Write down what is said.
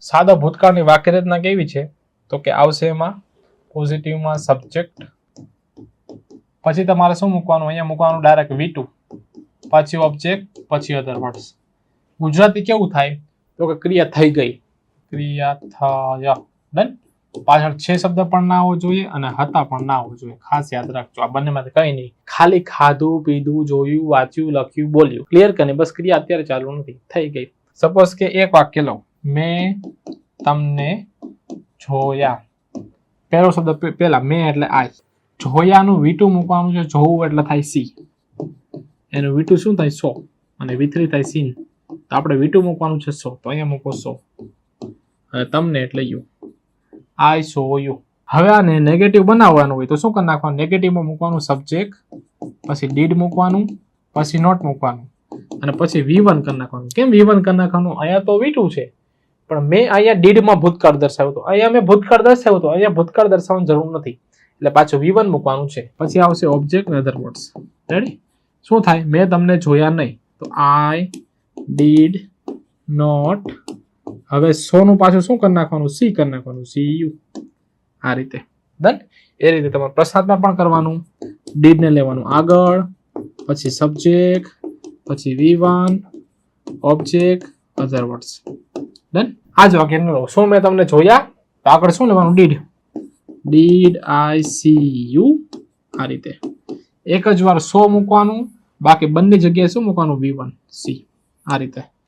સાદા ભૂતકાળની વાક્ય રચના કેવી છે? તો કે આવશે એમાં પોઝિટિવમાં સબ્જેક્ટ પછી તમારે શું મૂકવાનું? અહીંયા મૂકવાનું ડાયરેક્ટ વી ટુ પછી ઓબ્જેક્ટ પછી અધર વર્ડ્સ ગુજરાતી કેવું થાય? તો કે ક્રિયા થઈ ગઈ. ક્રિયા થયા. ડન? પાછળ છે શબ્દ પણ ના હોવો જોઈએ અને હતા પણ ના હોવો જોઈએ. ખાસ યાદ રાખજો. આ બંનેમાંથી કંઈ નહીં. ખાલી ખાધું, પીધું, જોયું, વાંચ્યું, લખ્યું, બોલ્યું. ક્લિયર કે બસ ક્રિયા અત્યારે ચાલુ નથી. થઈ ગઈ. સપોઝ કે એક વાક્ય લઉં. મેં તમને જોયા. પહેલો શબ્દ પહેલા મેં એટલે આઈ જોયાનું વીટું મૂકવાનું છે જોવું એટલે થાય સી. એનું વીટું શું થાય સો? અને વીથરી થાય સીન. તો આપણે વીટું મૂકવાનું છે સો. તો અહીંયા મૂકો સો. અને તમને એટલે યુ. I so you. હવે આને નેગેટિવ બનાવવાનું હોય તો શું કરી નાખવાનું? નેગેટિવમાં મૂકવાનું સબ્જેક્ટ પછી ડીડ મૂકવાનું, પછી નોટ મૂકવાનું. અને પછી વી વન કરી નાખવાનું. કેમ વી વન કરી નાખવાનું? અહીંયા તો વીટું છે. પણ મેં અહીંયા ડીડમાં ભૂતકાળ દર્શાવ્યો હતો. અહીંયા મેં ભૂતકાળ દર્શાવ્યો હતો. અહીંયા ભૂતકાળ દર્શાવવાની જરૂર નથી. એટલે પાછું વી વન મૂકવાનું છે. પછી આવશે ઓબ્જેક્ટ અધર વર્ડ્સ રેડી શું થાય? મેં તમને જોયા નહીં. તો આઈ ડીડ નોટ હવે સોનું પાછું શું કરી નાખવાનું? સી કરી નાખવાનું. સી યુ આ રીતે. ડન એ રીતે તમારે પ્રસાદમાં પણ કરવાનું. ડીડને લેવાનું. આગળ. પછી સબ્જેક્ટ પછી V one object other words done આ જ વાક્ય લો શું મેં તમને જોયા? તો આગળ શું લેવાનું? Did did I see you આ રીતે. એક જ વાર સો મૂકવાનું, બાકી બંને જગ્યાએ શું મૂકવાનું? વી વન સી આ રીતે.